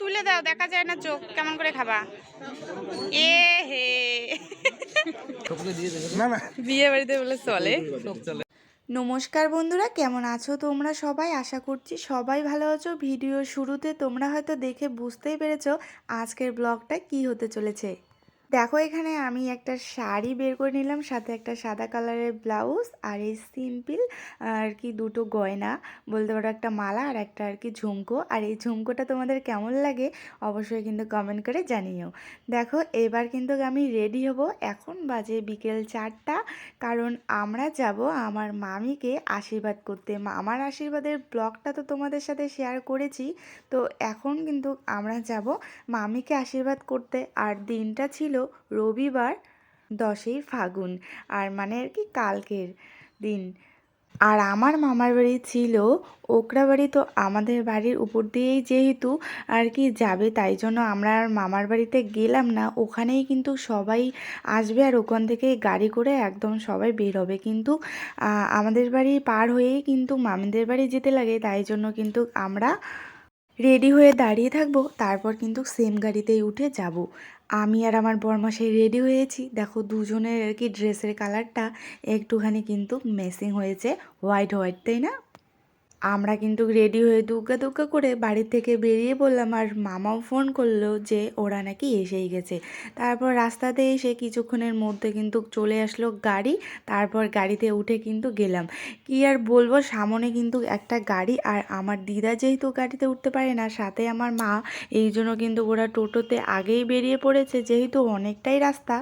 তুলে দাও দেখা যায় না চোখ কেমন করে খাবা। এ হে। না না। বিয়ে বাড়িতে বলে চলে। নমস্কার বন্ধুরা কেমন আছো তোমরা সবাই? আশা করছি সবাই ভালো আছো। ভিডিও শুরুতে তোমরা হয়তো দেখে বুঝতেই পেরেছ আজকের ব্লগটা কি হতে চলেছে। দেখো এখানে আমি একটা শাড়ি বের করে নিলাম, সাথে একটা সাদা কালারের ব্লাউজ আর এই সিম্পল আর কি দুটো গয়না, বলতে পারো একটা মালা আর একটা আর কি ঝুমকো। আর এই ঝুমকোটা তোমাদের কেমন লাগে অবশ্যই কিন্তু কমেন্ট করে জানিও। দেখো এবার কিন্তু আমি রেডি হব, এখন বাজে বিকেল চারটা, কারণ আমরা যাব আমার মামিকে আশীর্বাদ করতে। আমার আশীর্বাদের ব্লগটা তো তোমাদের সাথে শেয়ার করেছি, তো এখন কিন্তু আমরা যাব মামিকে আশীর্বাদ করতে। আর দিনটা ছিল রবিবার দশই ফাগুন, আর মানে আর কি কালকের দিন। আর আমার মামার বাড়ি ছিল ওকরা বাড়ি, তো আমাদের বাড়ির উপর দিয়েই যেহেতু আর কি যাবে, তাই জন্য আমরা আর মামার বাড়িতে গেলাম না। ওখানেই কিন্তু সবাই আসবে আর ওখান থেকে গাড়ি করে একদম সবাই বের হবে। কিন্তু আমাদের বাড়ি পার হয়েই কিন্তু মামিদের বাড়ি যেতে লাগে, তাই জন্য কিন্তু আমরা রেডি হয়ে দাঁড়িয়ে থাকব। তারপর কিন্তু সেম গাড়িতেই উঠে যাব। আমি আর আমার বরমাসাই রেডি হয়েছি। দেখো দুজনের আর কি ড্রেসের কালারটা একটুখানি কিন্তু মেসিং হয়েছে হোয়াইট হোয়াইট তাই না? আমরা কিন্তু রেডি হয়ে দুগ্গা দুগ্গা করে বাড়ি থেকে বেরিয়ে পড়লাম আর মামাও ফোন করল যে ওরা নাকি এসেই গেছে। তারপর রাস্তাতে এসে কিছুক্ষণের মধ্যে কিন্তু চলে আসলো গাড়ি, তারপর গাড়িতে উঠে কিন্তু গেলাম। কি আর বলব, সামনে কিন্তু একটা গাড়ি আর আমার দিদা যেহেতু গাড়িতে উঠতে পারে না, সাথে আমার মা, এই জন্য কিন্তু ওরা টোটোতে আগেই বেরিয়ে পড়েছে, যেহেতু অনেকটাই রাস্তা।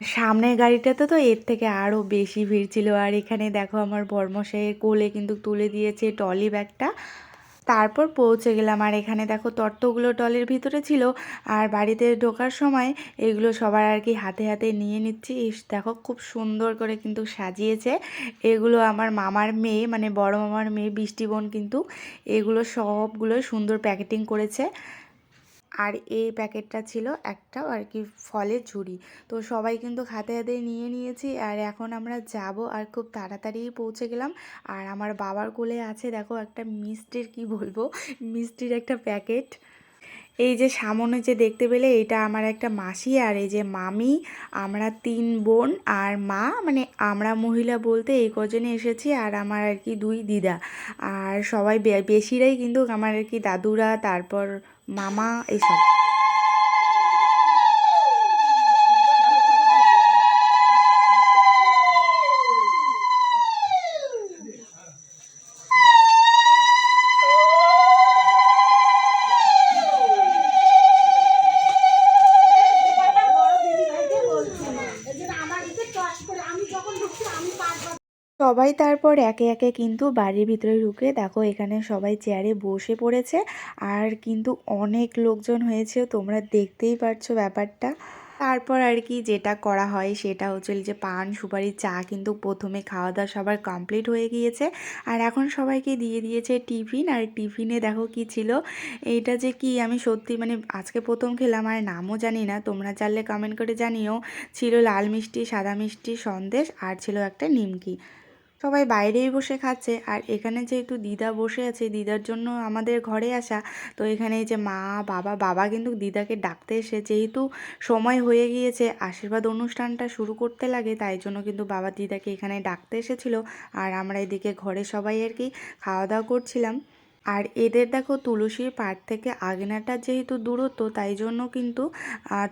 সামনের গাড়িটাতে তো এর থেকে আরও বেশি ভিড় ছিল। আর এখানে দেখো আমার বর্মশাইয়ের কোলে কিন্তু তুলে দিয়েছে টলি ব্যাগটা। তারপর পৌঁছে গেলাম। আর এখানে দেখো তত্ত্বগুলো টলের ভিতরে ছিল। আর বাড়িতে ঢোকার সময় এগুলো সবার আর কি হাতে হাতে নিয়ে নিচ্ছি। ইস, দেখো খুব সুন্দর করে কিন্তু সাজিয়েছে। এগুলো আমার মামার মেয়ে মানে বড় মামার মেয়ে বৃষ্টি বোন কিন্তু এগুলো সবগুলো সুন্দর প্যাকেটিং করেছে। আর এই প্যাকেটটা ছিল একটা আর কি ফলের ঝুড়ি। তো সবাই কিন্তু হাতে হাতে নিয়ে নিয়েছি আর এখন আমরা যাব আর খুব তাড়াতাড়ি পৌঁছে গেলাম। আর আমার বাবার কোলে আছে দেখো একটা মিষ্টির কি বলব, মিষ্টির একটা প্যাকেট। এই যে সামনে যে দেখতে পেলে এটা আমার একটা মাসি আর এই যে মামি, আমরা তিন বোন আর মা মানে আমরা মহিলা বলতে এই কজনে এসেছি আর আমার আর কি দুই দিদা। আর সবাই বেশিরাই কিন্তু আমার আর কি দাদুরা, তারপর মামা এইসব। সবাই তারপর একে একে কিন্তু বাড়ির ভিতরে ঢুকে দেখো এখানে সবাই চেয়ারে বসে পড়েছে। আর কিন্তু অনেক লোকজন হয়েছে, তোমরা দেখতেই পারছ ব্যাপারটা। তারপর আর কি যেটা করা হয় সেটা হচ্ছে যে পান, সুপারি, চা কিন্তু প্রথমে খাওয়া দাওয়া সবার কমপ্লিট হয়ে গিয়েছে। আর এখন সবাইকে দিয়ে দিয়েছে টিফিন। আর টিফিনে দেখো কি ছিল? এইটা যে কি আমি সত্যি মানে আজকে প্রথম খেলাম আর নামও জানি না। তোমরা জানলে কমেন্ট করে জানিও। ছিল লাল মিষ্টি, সাদা মিষ্টি সন্দেশ আর ছিল একটা নিমকি। সবাই বাইরেই বসে খাচ্ছে। আর এখানে যেহেতু দিদা বসে আছে, দিদার জন্য আমাদের ঘরে আসা, তো এখানে যে মা, বাবা বাবা কিন্তু দিদাকে ডাকতে এসে যেহেতু সময় হয়ে গিয়েছে, আশীর্বাদ অনুষ্ঠানটা শুরু করতে লাগে, তাই জন্য কিন্তু বাবা দিদাকে এখানে ডাকতে এসেছিল। আর আমরা এদিকে ঘরে সবাই আর কি খাওয়া দাওয়া করছিলাম। আর এদের দেখো তুলসীর পাট থেকে আগনাটা যেহেতু দূরত্ব, তাই জন্য কিন্তু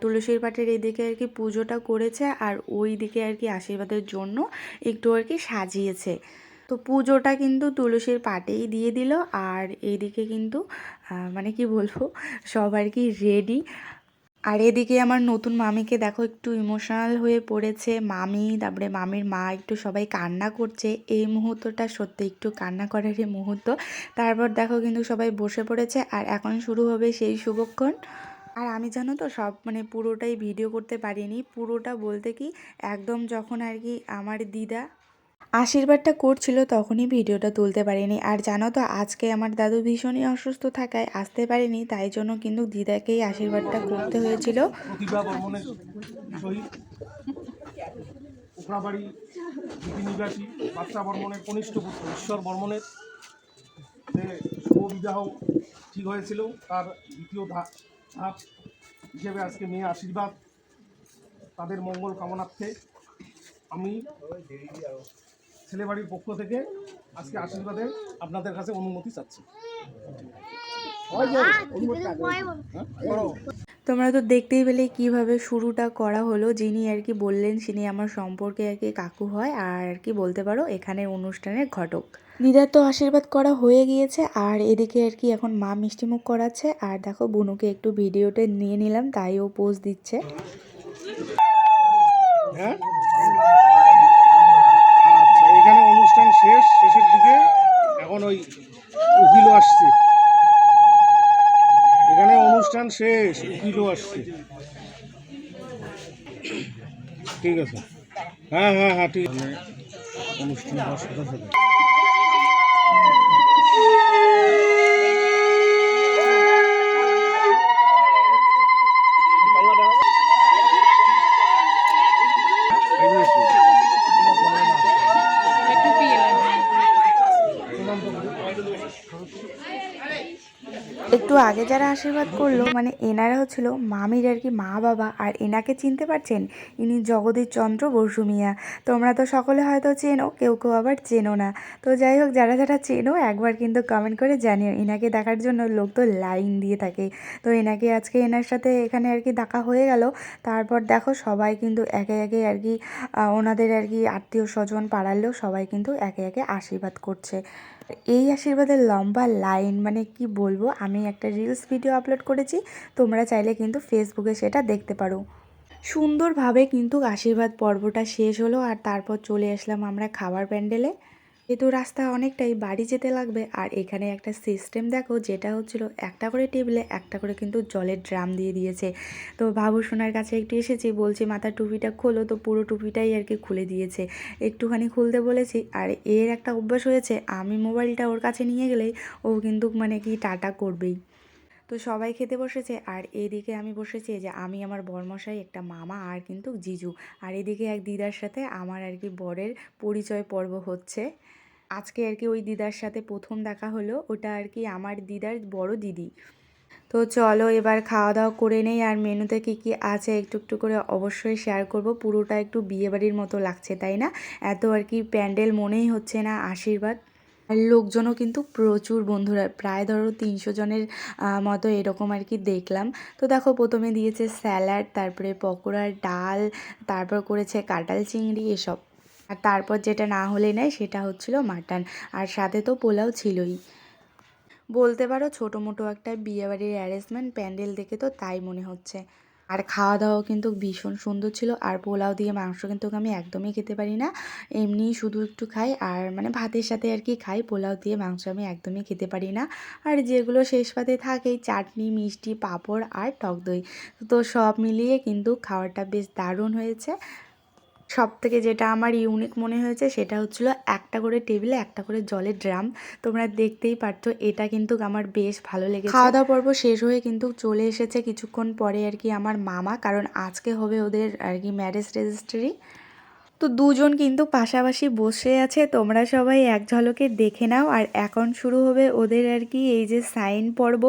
তুলসীর পাটের এদিকে আর কি পুজোটা করেছে আর ওই দিকে আর কি আশীর্বাদের জন্য একটু আর কি সাজিয়েছে। তো পুজোটা কিন্তু তুলসীর পাটেই দিয়ে দিল আর এইদিকে কিন্তু মানে কি বলব সবার কি রেডি আর এদিকে আমার নতুন মামিকে দেখো একটু ইমোশনাল হয়ে পড়েছে। মামি, তারপরে মামির মা একটু সবাই কান্না করছে। এই মুহূর্তটা সত্যি একটু কান্না করারই মুহূর্ত। তারপর দেখো কিন্তু সবাই বসে পড়েছে আর এখন শুরু হবে সেই শুভক্ষণ। আর আমি জানো তো সব মানে পুরোটাই ভিডিও করতে পারিনি। পুরোটা বলতে কি, একদম যখন আর কি আমার দিদা আশীর্বাদটা করছিল, তখনই ভিডিওটা তুলতে পারিনি। আর জানো তো, আজকে আমার দাদু ভীষণই অসুস্থ থাকায় আসতে পারিনি, তাই জন্য কিন্তু দিদাকেই আশীর্বাদটা করতে হয়েছিল। ঈশ্বর ঠিক হয়েছিল, তার দ্বিতীয় ধাপ হিসেবে আজকে মেয়ে আশীর্বাদ, তাদের মঙ্গল কামনার্থে আমি ছেলেবাড়ির পক্ষ থেকে আজকে আশীর্বাদে আপনাদের কাছে অনুমতি চাচ্ছি। তোমরা তো দেখতেই পেলে কীভাবে শুরুটা করা হলো। যিনি আর কি বললেন তিনি আমার সম্পর্কে আর কি কাকু হয়। আর আর কি বলতে পারো এখানে অনুষ্ঠানের ঘটক। নিদার তো আশীর্বাদ করা হয়ে গিয়েছে আর এদিকে আর কি এখন মা মিষ্টিমুখ করাচ্ছে। আর দেখো বুনুকে একটু ভিডিওতে নিয়ে নিলাম তাই ও পোজ দিচ্ছে। হ্যাঁ? এখানে অনুষ্ঠান শেষ, শেষের দিকে এখন ওই উকিলও আসছে। এখানে অনুষ্ঠান শেষ, উকিলও আসছে। ঠিক আছে। হ্যাঁ হ্যাঁ হ্যাঁ ঠিক আছে। অনুষ্ঠান একটু আগে যারা আশীর্বাদ করল মানে এনারা হচ্ছিল মামির আর কি মা বাবা, আর এনাকে চিনতে পারছেন ইনি জগদীশ চন্দ্র বসু মিয়া। তোমরা তো সকলে হয়তো চেনো, কেউ কেউ আবার চেনো না। তো যাই হোক, যারা যারা চেনো, একবার কিন্তু কমেন্ট করে জানিও। এনাকে দেখার জন্য লোক তো লাইন দিয়ে থাকে। তো এনাকে আজকে এনার সাথে এখানে আর কি দেখা হয়ে গেল। তারপর দেখো, সবাই কিন্তু একে একে আর কি ওনাদের আর কি আত্মীয় স্বজন পাড়ার লোক সবাই কিন্তু একে একে আশীর্বাদ করছে। এই আশীর্বাদের লম্বা লাইন মানে কি বলব, আমি একটা রিলস ভিডিও আপলোড করেছি, তোমরা চাইলে কিন্তু ফেসবুকে সেটা দেখতে পারো। সুন্দরভাবে কিন্তু আশীর্বাদ পর্বটা শেষ হলো, আর তারপর চলে আসলাম আমরা খাবার প্যান্ডেলে। যেহেতু রাস্তা অনেকটাই বাড়ি যেতে লাগবে। আর এখানে একটা সিস্টেম দেখো, যেটা হচ্ছিল একটা করে টেবিলে একটা করে কিন্তু জলের ড্রাম দিয়ে দিয়েছে। তো বাবু সোনার কাছে একটু এসেছি, বলছি মাথার টুপিটা খোলো। তো পুরো টুপিটাই আর কি খুলে দিয়েছে। একটুখানি খুলতে বলেছি, আর এর একটা অভ্যাস হয়েছে, আমি মোবাইলটা ওর কাছে নিয়ে গেলেই ও কিন্তু মানে কি টাটা করবেই। তো সবাই খেতে বসেছে, আর এদিকে আমি বসেছি যে আমি, আমার বরমশাই, একটা মামা, আর কিন্তু জিজু। আর এদিকে এক দিদার সাথে আমার আর কি বরের পরিচয় পর্ব হচ্ছে। আজকে আর কি ওই দিদার সাথে প্রথম দেখা হলো। ওটা আর কি আমার দিদার বড় দিদি। তো চলো এবার খাওয়া দাওয়া করে নেই আর মেনুতে কী কী আছে একটু একটু করে অবশ্যই শেয়ার করব। পুরোটা একটু বিয়েবাড়ির মতো লাগছে, তাই না? এত আর কি প্যান্ডেল মনেই হচ্ছে না, আশীর্বাদ। আর লোকজনও কিন্তু প্রচুর বন্ধুরা, প্রায় ধরো তিনশো জনের মতো এরকম আর কি দেখলাম। তো দেখো প্রথমে দিয়েছে স্যালাড, তারপরে পকোড়া ডাল, তারপর করেছে কাঁঠাল চিংড়ি, এসব। আর তারপর যেটা না হলে নেয় সেটা হচ্ছিল মাটন। আর সাথে তো পোলাও ছিলই। বলতে পারো ছোটো মোটো একটা বিয়েবাড়ির অ্যারেঞ্জমেন্ট প্যান্ডেল দেখে তো তাই মনে হচ্ছে। আর খাওয়া দাওয়াও কিন্তু ভীষণ সুন্দর ছিল। আর পোলাও দিয়ে মাংস কিন্তু আমি একদমই খেতে পারি না। এমনি শুধু একটু খাই আর মানে ভাতের সাথে আর কি খাই। পোলাও দিয়ে মাংস আমি একদমই খেতে পারি না। আর যেগুলো শেষ পাতে থাকেই চাটনি, মিষ্টি, পাঁপড় আর টক দই। তো সব মিলিয়ে কিন্তু খাওয়াটা বেশ দারুণ হয়েছে। সব থেকে যেটা আমার ইউনিক মনে হয়েছে সেটা হচ্ছিল একটা করে টেবিলে একটা করে জলের ড্রাম তোমরা দেখতেই পারছ, এটা কিন্তু আমার বেশ ভালো লেগেছে। খাওয়া দাওয়া পর্ব শেষ হয়ে কিন্তু চলে এসেছে কিছুক্ষণ পরে আর কি আমার মামা, কারণ আজকে হবে ওদের আর কি ম্যারেজ রেজিস্ট্রি তো দুজন কিন্তু পাশাপাশি বসে আছে, তোমরা সবাই এক ঝলকে দেখে নাও। আর এখন শুরু হবে ওদের আর কি এই যে সাইন পর্ব।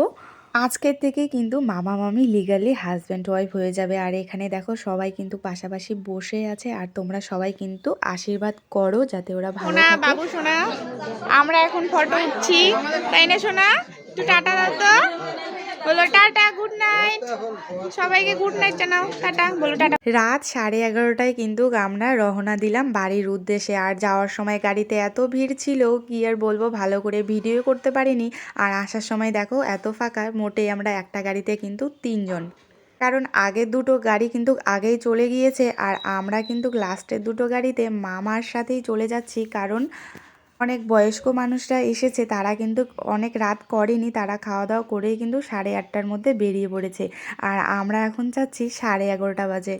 আজকের থেকে কিন্তু মামা মামি লিগালি হাজব্যান্ড ওয়াইফ হয়ে যাবে। আর এখানে দেখো সবাই কিন্তু পাশাপাশি বসে আছে। আর তোমরা সবাই কিন্তু আশীর্বাদ করো যাতে ওরা ভালো না থাকে। বাবু সোনা আমরা এখন ফটো উঠছি। তাই না সোনা? একটু টাটা দাও তো। বলো, টাটা গুড নাইট সবাইকে গুড নাইট জানাও। টাটা, বলো, টাটা. রাত সাড়ে এগারোটায় কিন্তু আমরা রওনা দিলাম বাড়ির উদ্দেশ্যে। আর যাওয়ার সময় গাড়িতে এত ভিড় ছিল, কি আর বলব, ভালো করে ভিডিও করতে পারিনি। আর আসার সময় দেখো, এত ফাঁকা, মোটেই আমরা একটা গাড়িতে কিন্তু তিনজন। কারণ আগের দুটো গাড়ি কিন্তু আগেই চলে গিয়েছে, আর আমরা কিন্তু লাস্টের দুটো গাড়িতে মামার সাথেই চলে যাচ্ছি। কারণ অনেক বয়স্ক মানুষরা এসেছে, তারা কিন্তু অনেক রাত করেনি, তারা খাওয়া দাওয়া করেই কিন্তু সাড়ে আটটার মধ্যে বেরিয়ে পড়েছে। আর আমরা এখন যাচ্ছি সাড়ে এগারোটা বাজে।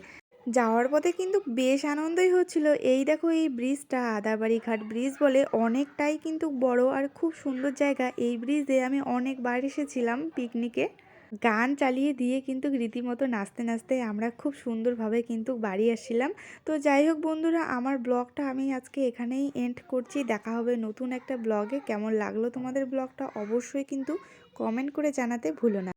যাওয়ার পথে কিন্তু বেশ আনন্দই হচ্ছিল। এই দেখো এই ব্রিজটা আদাবাড়ি ঘাট ব্রিজ বলে অনেকটাই কিন্তু বড় আর খুব সুন্দর জায়গা। এই ব্রিজে আমি অনেকবার এসেছিলাম পিকনিকে গান চালিয়ে দিয়ে কিন্তু রীতিমতো নাচতে নাচতে আমরা খুব সুন্দরভাবে কিন্তু বাড়ি আসছিলাম। তো যাই হোক বন্ধুরা, আমার ব্লগটা আমি আজকে এখানেই এন্ড করছি। দেখা হবে নতুন একটা ব্লগে। কেমন লাগল তোমাদের ব্লগটা অবশ্যই কিন্তু কমেন্ট করে জানাতে ভুলো না।